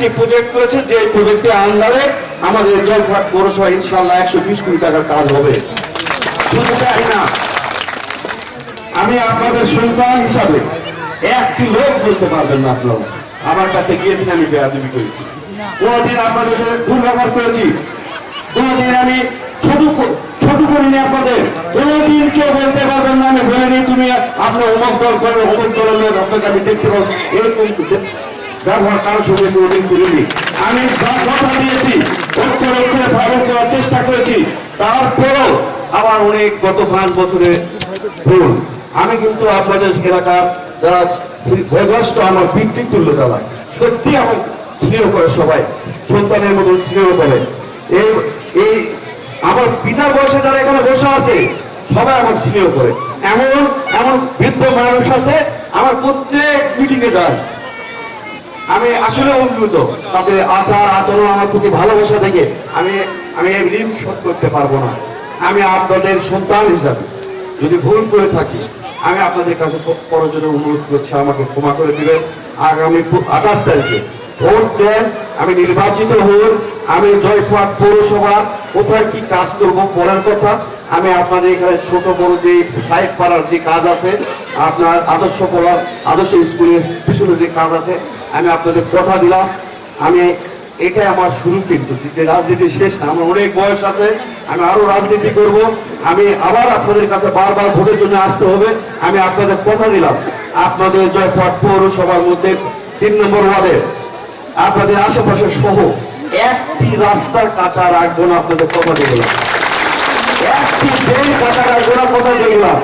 একটি প্রজেক্ট করেছে? যে প্রজেক্টের আন্ডারে আমাদের জলঘাট পৌরসভা ইনশাল্লাহ একশো বিশ কোটি টাকার কাজ হবে। শুধু তাই না, আমি আপনাদের সন্তান হিসাবে একটি লোক বলতে পারবেন না আপনারা। আমার কাছে গিয়েছেন, আমি বেয়াদবি করেছি। কোনোদিন আপনাদের দুর্ব্যবহার করেছি। কোনোদিন আমি ছোট ছোট করিনি আপনাদের। কোনোদিন কেউ বলতে পারবেন না, আমি বলিনি, তুমি আপনার অমুক দল করো, অমুক লোক, আপনাকে আমি দেখতে পাবো। এরকম ব্যবহার সঙ্গে কোনোদিন করিনি। আমি কথা দিয়েছি পালন করার চেষ্টা করেছি। তারপরও আমার অনেক গত পাঁচ বছরে ভুল আমি কিন্তু আপনাদের এলাকার যারা বয়স্ক আমার পিতৃতুল্য যারা সত্যি আমার স্নেহ করে সবাই, সন্তানের মতো স্নেহ করে। এই এই আমার পিতার বয়সে যারা এখানে বসে আছে, সবাই আমার স্নেহ করে। এমন এমন বৃদ্ধ মানুষ আছে, আমার প্রত্যেক মিটিংয়ে যায়। আমি আসলে অভিভূত তাদের আচার আচরণ আমার প্রতি ভালোবাসা দেখে আমি আমি ঋণ শোধ করতে পারব না। আমি আপনাদের সন্তান হিসাবে যদি ভুল করে থাকি, আমি আপনাদের কাছে পরের জন্য অনুরোধ করছি, আমাকে ক্ষমা করে দিবেন। আগামী আঠাশ তারিখে ভোট দেন, আমি নির্বাচিত হন আমি জয়পুরহাট পৌরসভা, কোথায় কি কাজ করব পরের কথা, আমি আপনাদের এখানে ছোট বড় যে সাহেব পাড়ার যে কাজ আছে, আপনার আদর্শ পড়ার আদর্শ স্কুলের পিছনে যে কাজ আছে আমি আপনাদের কথা দিলাম। আমি এটাই আমার শুরু কিন্তু রাজনীতি শেষ না। আমার অনেক বয়স আছে, আমি আরও রাজনীতি করব। আমি আবার আপনাদের কাছে বারবার ভোটের জন্য আসতে হবে। আমি আপনাদের কথা দিলাম। আপনাদের জয়পুরহাট পৌরসভার মধ্যে তিন নম্বর ওয়ার্ডে আপনাদের আশেপাশে সহ একটি রাস্তার কাঁচা রাখব না আপনাদের কথা দিলাম। একটি ট্রেন কাঁচা রাখব না কথা দিলাম।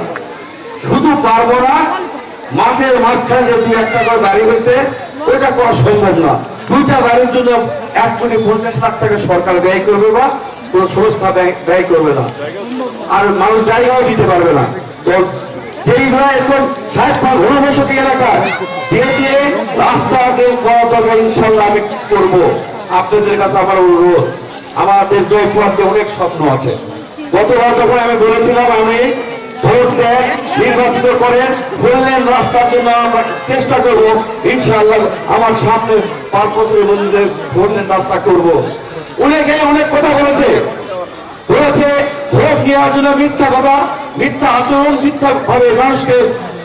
শুধু পারব না, মাঠের মাঝখানে যদি একটা করে দাঁড়িয়ে হয়েছে। ওইটা করা সম্ভব না। দুইটা বাড়ির জন্য এক কোটি পঞ্চাশ লাখ টাকা সরকার ব্যয় করবে বা কোন সংস্থা ব্যয় করবে না। আর মানুষ জায়গাও দিতে পারবে না। রাস্তা আমি করব। আপনাদের কাছে অনুরোধ। আমাদের অনেক স্বপ্ন আছে। আমি বলেছিলাম আমি ভোট দেন নির্বাচিত করেন বললেন রাস্তার জন্য আমরা চেষ্টা করব। ইনশাআল্লাহ আমার সামনে পাঁচ বছরের মধ্যে বললেন রাস্তা করব। অনেকে অনেক কথা বলেছে। বলেছে ভোট নেওয়ার জন্য মিথ্যা কথা মিথ্যা আচরণ মিথ্যা ভাবে মানুষকে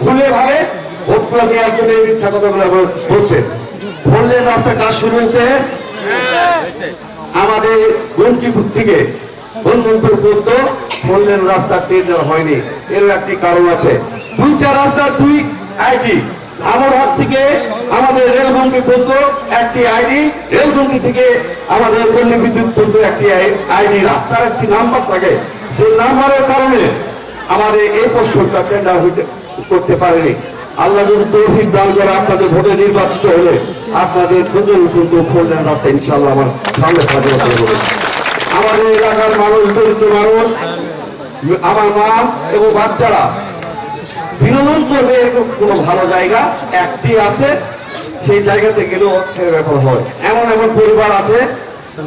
ভুলে ভাবে ভোটগুলো নেওয়ার জন্য মিথ্যা কথাগুলো বলছে। বললেন রাস্তা কাজ শুরু হয়েছে? আমাদের গন্টিপুর থেকে বন্ধনপুর পর্যন্ত বললেন, রাস্তা টেন্ডার হয়নি। এর একটি কারণ আছে। দুইটা রাস্তা, দুই আইডি। আমার হাত থেকে আমাদের রেলমন্ত্রী পর্যন্ত একটি আইডি রেলমন্ত্রী থেকে আমাদের পল্লী বিদ্যুৎ পর্যন্ত একটি আইডি। রাস্তার একটি নাম্বার থাকে। সেই নাম্বারের কারণে আমাদের এই প্রশ্নটা টেন্ডার হইতে, করতে পারেনি। আল্লাহ যদি তৌফিক দান করে আপনাদের ভোটে নির্বাচিত হলে আপনাদের সুন্দর সুন্দর খোঁজের রাস্তা ইনশাল্লাহ আমার সামনে কাজে আমাদের এলাকার মানুষ, দরিদ্র মানুষ আমার মা এবং বাচ্চারা বিনোদন করবে কোনো ভালো জায়গা একটি আছে, সেই জায়গাতে গেলে অর্থের ব্যাপার হয়। এমন এমন পরিবার আছে,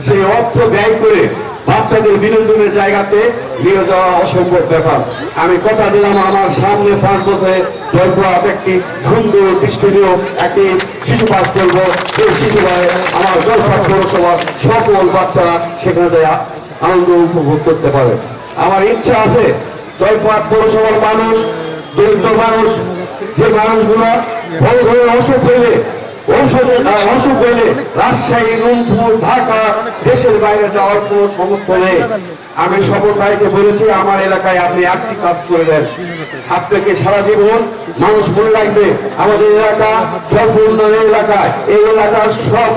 সেই অর্থ ব্যয় করে বাচ্চাদের বিনোদনের জায়গাতে নিয়ে যাওয়া অসম্ভব ব্যাপার। আমি কথা দিলাম আমার সামনে পাঁচ বছরে জয়পুরহাট একটি সুন্দর দৃষ্টিনীয় একটি শিশু পাঠ করব। সেই শিশু আমার জয়পুরহাট পৌরসভার সকল বাচ্চারা সেখানে আনন্দ উপভোগ করতে পারে। আমার ইচ্ছা আছে জয়পুরহাট পৌরসভার মানুষ দরিদ্র মানুষ, যে মানুষগুলো বড় ধরনের অসুখ হইলে ঔষধের অসুখ হইলে রাজশাহী, রংপুর, ঢাকা, দেশের বাইরে যাওয়ার কোনো সমর্থন নেই। আমি সবল ভাইকে বলেছি, আমার এলাকায় আপনি একটি কাজ করে দেন। আপনাকে সারা জীবন মানুষ মনে রাখবে, আমাদের এলাকা সব উন্নয়নের এলাকায় এই এলাকার সব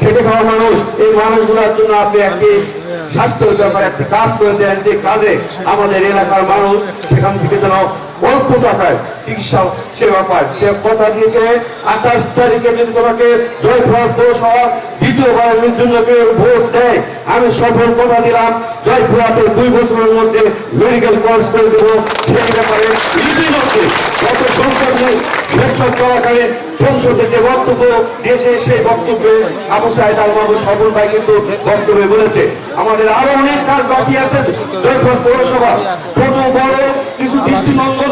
খেটে খাওয়া মানুষ, এই মানুষগুলোর জন্য আপনি একটি স্বাস্থ্যের ব্যাপারে একটি কাজ করে দেন, যে কাজে আমাদের এলাকার মানুষ সেখান থেকে যেন অল্প টাকায় চিকিৎসা সেবা পায়। সে কথা দিয়েছে, আঠাশ তারিখে যদি তোমাকে জয়পুর পৌরসভা দ্বিতীয়বারের জন্য ভোট দেয়, আমি সফল কথা দিলাম। জয়পুরহাটে দুই বছরের মধ্যে মেডিকেল কলেজ করে দেবো। সেই ব্যাপারে ইতিমধ্যে গত চলাকালীন সংসদে যে বক্তব্য দিয়েছে, সেই বক্তব্যে আবু সাইদ আল সফল ভাই কিন্তু বক্তব্যে বলেছে, আমাদের আরও অনেক কাজ বাকি আছে জয়পুর পৌরসভা, ছোট, বড়, কিছু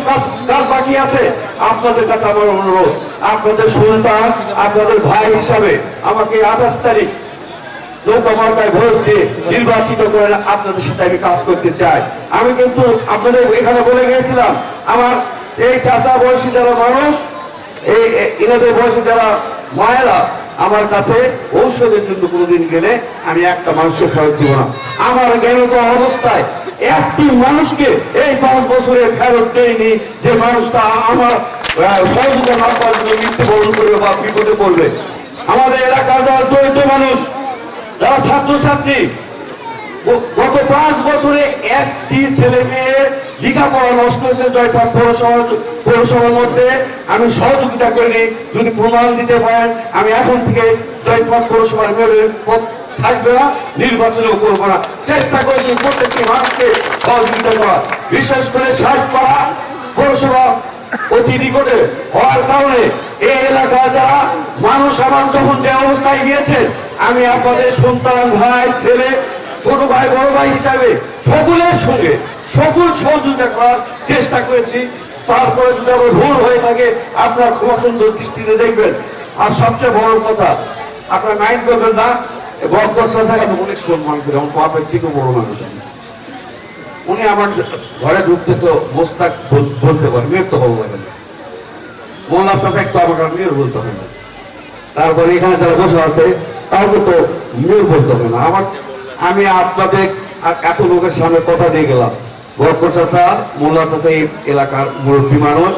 কাজ কাজ বাকি আছে। আপনাদের কাছে আমার অনুরোধ, আপনাদের সুলতান, আপনাদের ভাই হিসাবে আমাকে আঠাশ তারিখ গায়ে ভোট দিয়ে নির্বাচিত করে আপনাদের সাথে আমি কাজ করতে চাই। আমি কিন্তু আপনাদের এখানে বলে গিয়েছিলাম, আমার এই চাষা বয়সী যারা মানুষ এই এনাদের বয়সী যারা মায়েরা আমার কাছে ঔষধের জন্য কোনোদিন গেলে আমি একটা মানুষকে ফেরত দিব না। আমার জ্ঞানত অবস্থায় একটি মানুষকে এই পাঁচ বছরে ফেরত দেয়নি যে মানুষটা আমার সহযোগিতা না পাওয়ার জন্য মৃত্যুবরণ করবে বা বিপদে পড়বে। আমাদের এলাকার যারা দরিদ্র মানুষ, যারা ছাত্রছাত্রী গত পাঁচ বছরে একটি ছেলে মেয়ের লেখাপড়া নষ্ট হয়েছে জয়পাট পৌরসভা পৌরসভার মধ্যে আমি সহযোগিতা করিনি যদি প্রমাণ দিতে পারেন, আমি এখন থেকে জয়পাট পৌরসভার মেয়রের পদ থাকবে না নির্বাচনেও করব না চেষ্টা করেছি প্রত্যেকটি মানুষকে সহযোগিতা করা বিশেষ করে ষাট পাড়া পৌরসভা অতি নিকটে হওয়ার কারণে এই এলাকা যারা মানুষ আমার যখন যে অবস্থায় গিয়েছে, আমি আপনাদের সন্তান, ভাই, ছেলে, ছোট ভাই, বড় ভাই হিসাবে সকলের সঙ্গে সকল সহযোগিতা করার চেষ্টা করেছি। তারপরে যদি আমার ভুল হয়ে থাকে, আপনার ক্ষমা সুন্দর দৃষ্টিতে দেখবেন। আর সবচেয়ে বড় কথা, আপনার মাইন্ড করবেন না বরকর সাথে আমি অনেক সম্মান করি, আমার বাপের থেকে বড় মানুষ। উনি আমার ঘরে ঢুকতে তো মোস্তাক বলতে পারে মেয়ের তো লাগে না। মোল্লা সাথে তো আমাকে মেয়ের বলতে হবে না। তারপরে এখানে যারা বসে আছে কাউকে তো মেয়ের বলতে হবে না। আমার আমি আপনাদের এত লোকের সামনে কথা দিয়ে গেলাম। বরকর চাষা মোল্লা চাষা এই এলাকার মুরব্বী মানুষ।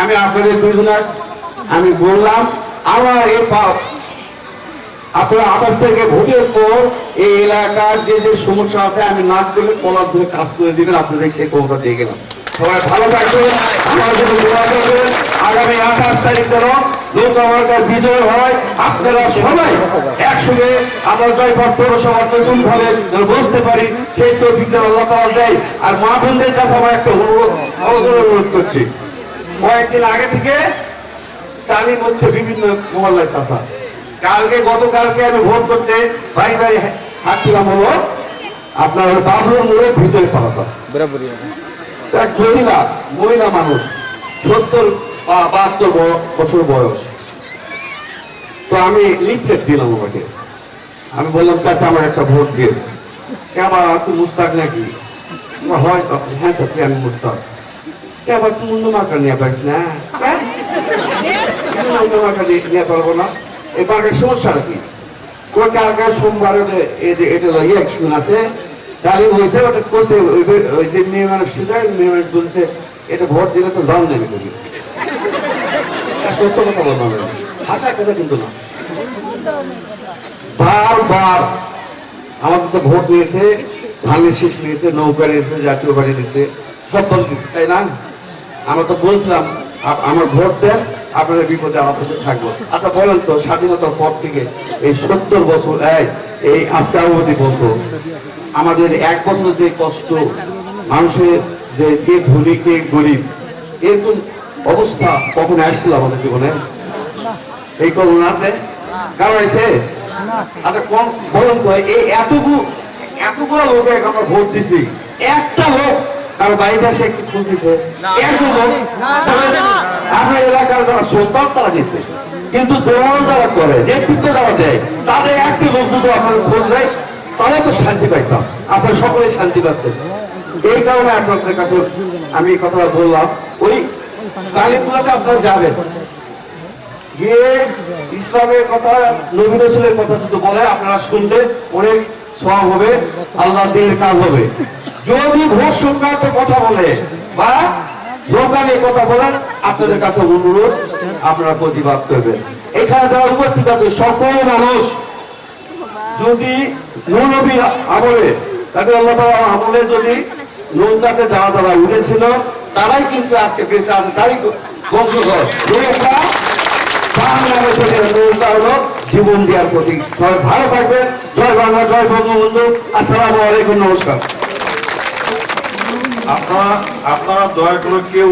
আমি আপনাদের দুজনের আমি বললাম আমার এই আপনারা আকাশ থেকে ভোটের পর এই এলাকার যে যে সমস্যা আছে আমি নাক করে কলার ধরে কাজ করে দিবেন আপনাদের সেই ক্ষমতা দিয়ে গেলাম। সবাই ভালো থাকবেন আমার জন্য আগামী আঠাশ তারিখ যেন আমার বিজয় হয় আপনারা সবাই একসঙ্গে আমরা জয়পাট পৌরসভা নতুন ভাবে বসতে পারি সেই তো বিজ্ঞান আল্লাহ তাআলা দেয়। আর মা বোনদের কাছে আমার একটা অনুরোধ অনুরোধ করছি। কয়েকদিন আগে থেকে তালিম হচ্ছে বিভিন্ন মহল্লায় চাষা কালকে গতকালকে আমি ভোট করতে বাড়ি বাড়ি হাঁটছিলাম হলো আপনার বাবুর মোড়ে ভিতরে পালাতাম। মহিলা মহিলা মানুষ সত্তর বা বাহাত্তর বছর বয়স। তো আমি লিফলেট দিলাম ওনাকে আমি বললাম চাষা আমার একটা ভোট দিয়ে কেবা তুই মুস্তাক নাকি? হয়। হ্যাঁ চাচি, আমি মুস্তাক। কেবা তুই নিয়ে পারিস না? হ্যাঁ? নিয়ে- পারব না? এই মার্কার সমস্যা কি? কোন কালকে সোমবার এটা ইয়ে শুন আছে? তাহলে হয়েছে ওটা কোসে ওই যে- মেয়ে মানুষ মেয়ে মানুষ বলছে, এটা ভোট দিলে তো দেবে করি সত্য কথা বলব কথা কিন্তু না বারবার আমাদের তো ভোট নিয়েছে ধানের শীষ নিয়েছে, নৌকা নিয়েছে, জাতীয় বাড়ি নিয়েছে, সব তাই না? আমরা তো বলছিলাম আমার ভোট দেন, আপনাদের বিপদে আমার সাথে থাকব। আচ্ছা বলেন তো, স্বাধীনতার পর থেকে এই সত্তর বছর, এই এই আজকে অবধি বলতো আমাদের এক বছর যে কষ্ট, মানুষের যে কে ধনী কে গরিব, এরকম অবস্থা কখন আসছিল আমাদের জীবনে? এই করোনাতে? কারণ এসে আচ্ছা কম বলুন তো এই এতগুলো এতগুলো লোক আমরা ভোট দিছি। একটা লোক তার বাড়িতে এসে একটু খোঁজ দিছে। একজন লোক তবে আপনার এলাকার যারা সন্তান তারা নিচ্ছে। কিন্তু দোয়াল যারা করে নেতৃত্ব যারা দেয় তাদের একটি লোক যদি আপনার খোঁজ দেয় তাহলে তো শান্তি পাইতাম। আপনার সকলে শান্তি পাচ্ছেন এই কারণে আপনাদের কাছে আমি কথাটা বললাম। ওই কালীপুরাতে আপনারা যাবেন। গিয়ে ইসলামের কথা, নবী রসুলের কথা যদি বলে, আপনারা শুনতে অনেক সব হবে আল্লাহ দিনের কাজ হবে। যদি ভোট সংক্রান্ত কথা বলে বা দোকানে কথা বলেন, আপনাদের কাছে অনুরোধ, আপনারা প্রতিবাদ করবেন। এখানে যারা উপস্থিত আছে, সকল মানুষ, যদি নবীর আমলে, তাদের আল্লাহ আমলে যদি নৌকাতে যারা যারা উঠেছিল তারাই কিন্তু আজকে বেঁচে আছে, তারই বংশধর। বাংলাদেশের নৌকা হলো জীবন দেওয়ার প্রতীক। সবাই ভালো থাকবেন জয় বাংলা, জয় বঙ্গবন্ধু। আসসালামু আলাইকুম, নমস্কার। আপনারা আপনারা দয়া করে কেউ